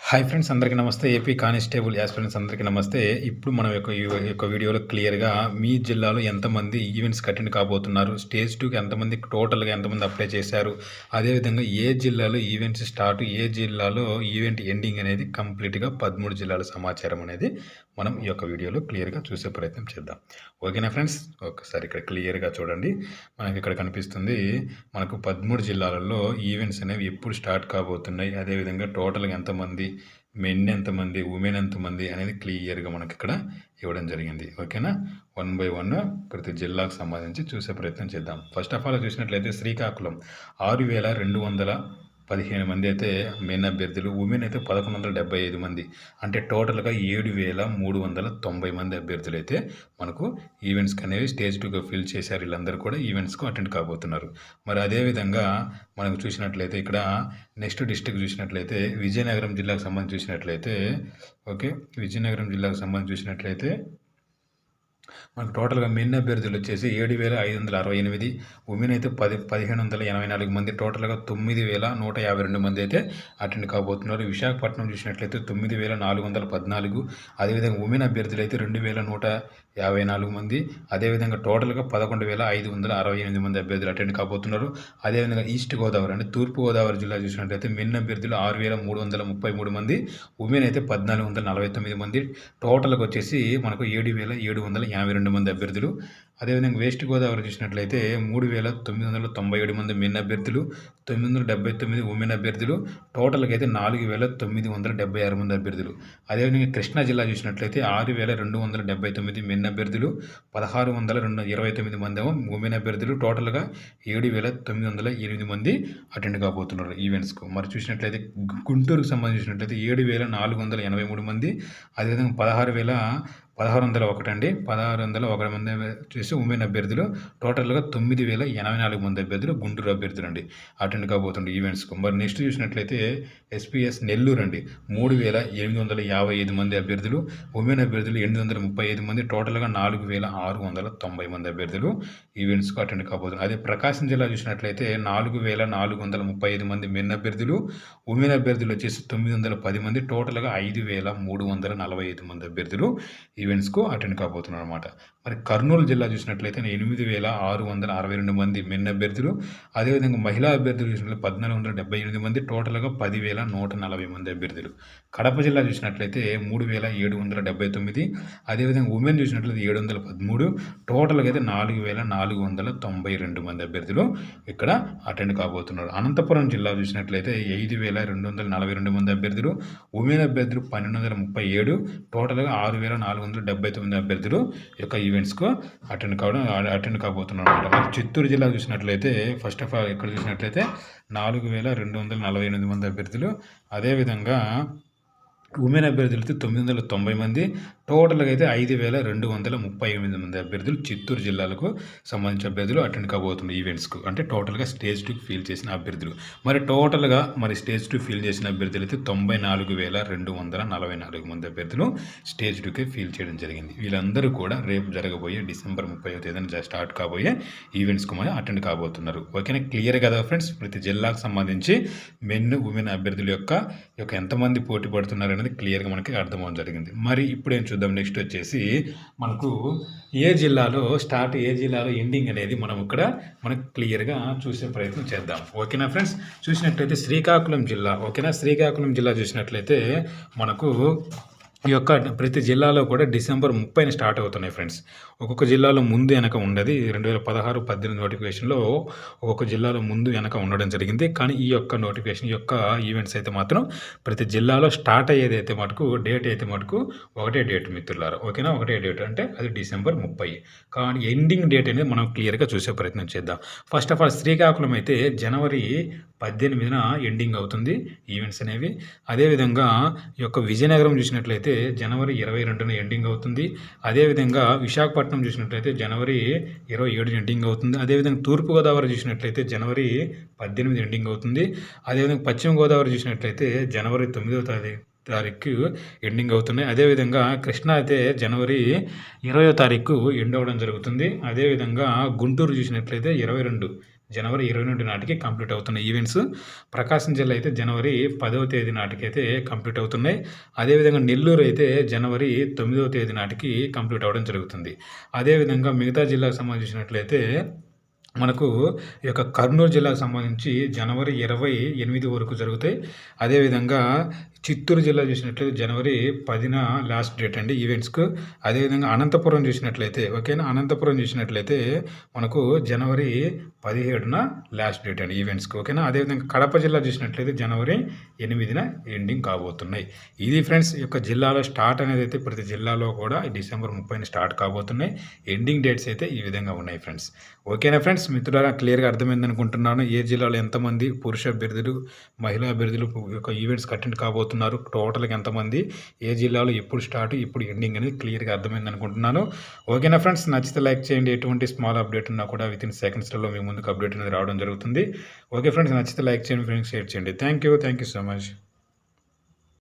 Hi friends అందరికీ నమస్తే. AP constable aspirants అందరికీ నమస్తే. ఇప్పుడు మనం యొక్క యొక్క వీడియోలో క్లియర్గా మీ జిల్లాలో ఎంతమంది ఈవెంట్స్ అటెండ్ కాబోతున్నారు? స్టేజ్ టూకి ఎంతమంది టోటల్గా ఎంతమంది అప్లై చేశారు? అదేవిధంగా ఏ జిల్లాలో ఈవెంట్స్ స్టార్ట్ ఏ జిల్లాలో ఈవెంట్ ఎండింగ్ అనేది కంప్లీట్గా పదమూడు జిల్లాల సమాచారం అనేది మనం ఈ యొక్క వీడియోలో క్లియర్గా చూసే ప్రయత్నం చేద్దాం. ఓకేనా ఫ్రెండ్స్? ఒకసారి ఇక్కడ క్లియర్గా చూడండి. మనకి ఇక్కడ కనిపిస్తుంది మనకు పదమూడు జిల్లాలలో ఈవెంట్స్ అనేవి ఎప్పుడు స్టార్ట్ కాబోతున్నాయి. అదేవిధంగా టోటల్గా ఎంతమంది మెన్ ఎంతమంది ఉమెన్ ఎంతమంది అనేది క్లియర్గా మనకి ఇక్కడ ఇవ్వడం జరిగింది. ఓకేనా? వన్ బై వన్ ప్రతి జిల్లాకు సంబంధించి చూసే ప్రయత్నం చేద్దాం. ఫస్ట్ ఆఫ్ ఆల్ చూసినట్లయితే శ్రీకాకుళం ఆరు వేల రెండు వందల పదిహేను మంది అయితే మెన్ అభ్యర్థులు ఉమెన్ అయితే పదకొండు వందల డెబ్బై ఐదు మంది. అంటే టోటల్గా ఏడు వేల మూడు వందల తొంభై మంది అభ్యర్థులు అయితే మనకు ఈవెంట్స్కి అనేవి స్టేజ్ టూగా ఫిల్ చేశారు. వీళ్ళందరూ కూడా ఈవెంట్స్కు అటెండ్ కాబోతున్నారు. మరి అదేవిధంగా మనకు చూసినట్లయితే ఇక్కడ నెక్స్ట్ డిస్టిక్ చూసినట్లయితే విజయనగరం జిల్లాకు సంబంధించి చూసినట్లయితే ఓకే విజయనగరం జిల్లాకు సంబంధించి చూసినట్లయితే మనకు టోటల్గా మెన్ అభ్యర్థులు వచ్చేసి ఏడు వేల ఐదు వందల అరవై ఎనిమిది ఉమెన్ అయితే పది పదిహేను వందల ఎనభై నాలుగు మంది. టోటల్గా తొమ్మిది వేల నూట యాభై రెండు మంది అయితే అటెండ్ కాబోతున్నారు. విశాఖపట్నం చూసినట్లయితే తొమ్మిది వేల నాలుగు వందల పద్నాలుగు అదేవిధంగా ఉమెన్ అభ్యర్థులు అయితే రెండు వేల నూట యాభై నాలుగు మంది అదేవిధంగా టోటల్గా పదకొండు వేల ఐదు వందల అరవై ఎనిమిది మంది అభ్యర్థులు అటెండ్ కాబోతున్నారు. అదేవిధంగా ఈస్ట్ గోదావరి అంటే తూర్పు గోదావరి జిల్లా చూసినట్లయితే మెన్ అభ్యర్థులు ఆరు వేల మూడు వందల ముప్పై మూడు మంది ఉమెన్ అయితే పద్నాలుగు వందల నలభై తొమ్మిది మంది. టోటల్గా వచ్చేసి మనకు ఏడు వేల ఏడు వందల ఎనభై రెండు మంది అభ్యర్థులు అదేవిధంగా వెస్ట్ గోదావరి చూసినట్లయితే మూడు వేల తొమ్మిది వందల తొంభై ఏడు మంది మెన్ అభ్యర్థులు తొమ్మిది వందల డెబ్బై తొమ్మిది ఉమెన్ అభ్యర్థులు టోటల్గా అయితే నాలుగు వేల తొమ్మిది వందల డెబ్బై ఆరు మంది అభ్యర్థులు. అదేవిధంగా కృష్ణా జిల్లా చూసినట్లయితే ఆరు వేల రెండు వందల డెబ్బై తొమ్మిది మెన్ అభ్యర్థులు పదహారు వందల రెండు ఇరవై తొమ్మిది మంది ఉమెన్ అభ్యర్థులు టోటల్గా ఏడు వేల తొమ్మిది వందల ఎనిమిది మంది అటెండ్ కాబోతున్నారు ఈవెంట్స్కు. మరి చూసినట్లయితే గుంటూరుకు సంబంధించినట్లయితే ఏడు వేల నాలుగు వందల ఎనభై మూడు మంది అదేవిధంగా పదహారు వేల పదహారు వందల ఒకటండి. పదహారు వందల ఒకటి మంది వచ్చేసి ఉమెన్ అభ్యర్థులు టోటల్గా తొమ్మిది వేల ఎనభై నాలుగు మంది అభ్యర్థులు గుంటూరు అభ్యర్థులు అండి అటెండ్ కాబోతుండే ఈవెంట్స్కు. మరి నెక్స్ట్ చూసినట్లయితే ఎస్పీఎస్ నెల్లూరు అండి. మూడు వేల ఎనిమిది వందల యాభై ఐదు మంది అభ్యర్థులు ఉమెన్ అభ్యర్థులు ఎనిమిది వందల ముప్పై ఐదు మంది టోటల్గా నాలుగు వేల ఆరు వందల తొంభై మంది అభ్యర్థులు ఈవెంట్స్కు అటెండ్ కాబోతున్నారు. అదే ప్రకాశం జిల్లా చూసినట్లయితే నాలుగు వేల నాలుగు వందల ముప్పై ఐదు మంది మెన్ అభ్యర్థులు ఉమెన్ అభ్యర్థులు వచ్చేసి తొమ్మిది వందల పది మంది టోటల్గా ఐదు వేల మూడు వందల నలభై ఐదు మంది అభ్యర్థులు ఈవెంట్స్కు అటెండ్ కాబోతున్నారు అనమాట మరి కర్నూలు జిల్లా చూసినట్లయితే ఎనిమిది వేల ఆరు వందల అరవై రెండు మంది మెన్ అభ్యర్థులు. అదేవిధంగా మహిళా అభ్యర్థులు చూసినట్లయితే పద్నాలుగు వందల డెబ్బై ఎనిమిది మంది టోటల్గా పదివేల నూట నలభై మంది అభ్యర్థులు. కడప జిల్లా చూసినట్లయితే మూడు వేల ఏడు వందల డెబ్బై తొమ్మిది అదేవిధంగా ఉమెన్ చూసినట్లయితే ఏడు వందల పదమూడు టోటల్గా అయితే నాలుగు వేల నాలుగు వందల తొంభై రెండు మంది అభ్యర్థులు ఇక్కడ అటెండ్ కాబోతున్నారు. అనంతపురం జిల్లా చూసినట్లయితే ఐదు వేల రెండు వందల నలభై రెండు మంది అభ్యర్థులు ఉమెన్ అభ్యర్థులు పన్నెండు వందల ముప్పై ఏడు టోటల్గా ఆరు వేల నాలుగు వందల డెబ్బై తొమ్మిది అభ్యర్థులు ఈ యొక్క ఈవెంట్స్కు అటెండ్ కావడం అటెండ్ కాబోతున్నారు అనమాట. మరి చిత్తూరు జిల్లా చూసినట్లయితే ఫస్ట్ ఆఫ్ ఆల్ ఇక్కడ చూసినట్లయితే నాలుగు వేల రెండు వందల నలభై ఎనిమిది మంది అభ్యర్థులు. అదేవిధంగా ఉమెన్ అభ్యర్థులు అయితే తొమ్మిది వందల తొంభై మంది టోటల్గా అయితే ఐదు వేల రెండు వందల ముప్పై ఎనిమిది మంది అభ్యర్థులు చిత్తూరు జిల్లాలకు సంబంధించిన అభ్యర్థులు అటెండ్ కాబోతున్నారు ఈవెంట్స్కు అంటే టోటల్గా స్టేజ్ టూ ఫీల్ చేసిన అభ్యర్థులు. మరి టోటల్గా మరి స్టేజ్ టూ ఫీల్ చేసిన అభ్యర్థులు అయితే తొంభై నాలుగు వేల రెండు వందల నలభై నాలుగు మంది అభ్యర్థులు స్టేజ్ టూకే ఫీల్ చేయడం జరిగింది. వీళ్ళందరూ కూడా రేపు జరగబోయే డిసెంబర్ ముప్పై తేదీన స్టార్ట్ కాబోయే ఈవెంట్స్కు మరి అటెండ్ కాబోతున్నారు. ఓకేనా? క్లియర్ కదా ఫ్రెండ్స్? ప్రతి జిల్లాకు సంబంధించి మెన్ ఉమెన్ అభ్యర్థుల యొక్క యొక్క ఎంతమంది పోటీ పడుతున్నారు అనేది క్లియర్గా మనకి అర్థమవడం జరిగింది. మరి ఇప్పుడు ఏం చూద్దాం నెక్స్ట్ వచ్చేసి మనకు ఏ జిల్లాలో స్టార్ట్ ఏ జిల్లాలో ఎండింగ్ అనేది మనం ఇక్కడ మనకు క్లియర్గా చూసే ప్రయత్నం చేద్దాం. ఓకేనా ఫ్రెండ్స్ చూసినట్లయితే శ్రీకాకుళం జిల్లా. ఓకేనా శ్రీకాకుళం జిల్లా చూసినట్లయితే మనకు ఈ యొక్క ప్రతి జిల్లాలో కూడా డిసెంబర్ ముప్పైన స్టార్ట్ అవుతున్నాయి ఫ్రెండ్స్. ఒక్కొక్క జిల్లాలో ముందు వెనక ఉండేది రెండు వేల పదహారు పద్దెనిమిది నోటిఫికేషన్లో ఒక్కొక్క జిల్లాలో ముందు వెనక ఉండడం జరిగింది. కానీ ఈ యొక్క నోటిఫికేషన్ యొక్క ఈవెంట్స్ అయితే మాత్రం ప్రతి జిల్లాలో స్టార్ట్ అయ్యేది అయితే మటుకు డేట్ అయితే మటుకు ఒకటే డేట్ మిత్రులారా. ఓకేనా? ఒకటే డేట్ అంటే అది డిసెంబర్ ముప్పై. కానీ ఎండింగ్ డేట్ అనేది మనం క్లియర్గా చూసే ప్రయత్నం చేద్దాం. ఫస్ట్ ఆఫ్ ఆల్ శ్రీకాకుళం అయితే జనవరి పద్దెనిమిదిన ఎండింగ్ అవుతుంది ఈవెంట్స్ అనేవి. అదేవిధంగా ఈ యొక్క విజయనగరం చూసినట్లయితే జనవరి ఇరవై రెండున ఎండింగ్ అవుతుంది. అదేవిధంగా విశాఖపట్నం చూసినట్లయితే జనవరి ఇరవై ఏడు ఎండింగ్ అవుతుంది. అదేవిధంగా తూర్పుగోదావరి చూసినట్లయితే జనవరి పద్దెనిమిది ఎండింగ్ అవుతుంది. అదేవిధంగా పశ్చిమ గోదావరి చూసినట్లయితే జనవరి తొమ్మిదవ తారీఖు తారీఖు ఎండింగ్ అవుతున్నాయి. అదేవిధంగా కృష్ణా అయితే జనవరి ఇరవయో తారీఖు ఎండ్ అవ్వడం జరుగుతుంది. అదేవిధంగా గుంటూరు చూసినట్లయితే ఇరవై రెండు జనవరి ఇరవై రెండు నాటికి కంప్లీట్ అవుతున్న ఈవెంట్స్. ప్రకాశం జిల్లా అయితే జనవరి పదవ తేదీ నాటికి అయితే కంప్లీట్ అవుతున్నాయి. అదేవిధంగా నెల్లూరు అయితే జనవరి తొమ్మిదవ తేదీ నాటికి కంప్లీట్ అవ్వడం జరుగుతుంది. అదేవిధంగా మిగతా జిల్లాకు సంబంధించినట్లయితే మనకు ఈ యొక్క కర్నూలు జిల్లాకు సంబంధించి జనవరి ఇరవై ఎనిమిది వరకు జరుగుతాయి. అదేవిధంగా చిత్తూరు జిల్లా చూసినట్లయితే జనవరి పదిన లాస్ట్ డేట్ అండి ఈవెంట్స్కు అదేవిధంగా అనంతపురం చూసినట్లయితే ఓకేనా అనంతపురం చూసినట్లయితే మనకు జనవరి పదిహేడున లాస్ట్ డేట్ అండి ఈవెంట్స్కి ఓకేనా అదేవిధంగా కడప జిల్లా చూసినట్లయితే జనవరి ఎనిమిదిన ఎండింగ్ కాబోతున్నాయి. ఇది ఫ్రెండ్స్ ఈ యొక్క జిల్లాలో స్టార్ట్ అనేది అయితే ప్రతి జిల్లాలో కూడా డిసెంబర్ ముప్పైన స్టార్ట్ కాబోతున్నాయి. ఎండింగ్ డేట్స్ అయితే ఈ విధంగా ఉన్నాయి ఫ్రెండ్స్ ఓకేనా ఫ్రెండ్స్ మిత్రులారా క్లియర్గా అర్థమైంది అనుకుంటున్నాను. ఏ జిల్లాలో ఎంతమంది పురుష అభ్యర్థులు మహిళా అభ్యర్థులు యొక్క ఈవెంట్స్ అటెండ్ కాబోతున్నారు? టోటల్గా ఎంతమంది? ఏ జిల్లాలో ఎప్పుడు స్టార్ట్ ఇప్పుడు ఎండింగ్ అనేది క్లియర్గా అర్థమైంది అనుకుంటున్నాను. ఓకేనా ఫ్రెండ్స్? నచ్చితే లైక్ చేయండి. ఎటువంటి స్మాల్ అప్డేట్ ఉన్నా కూడా విత్ ఇన్ సెకండ్స్లో మీ ముందుకు అప్డేట్ అనేది రావడం జరుగుతుంది. ఓకే ఫ్రెండ్స్ నచ్చితే లైక్ చేయండి. ఫ్రెండ్స్ షేర్ చేయండి. Thank you. Thank you so much.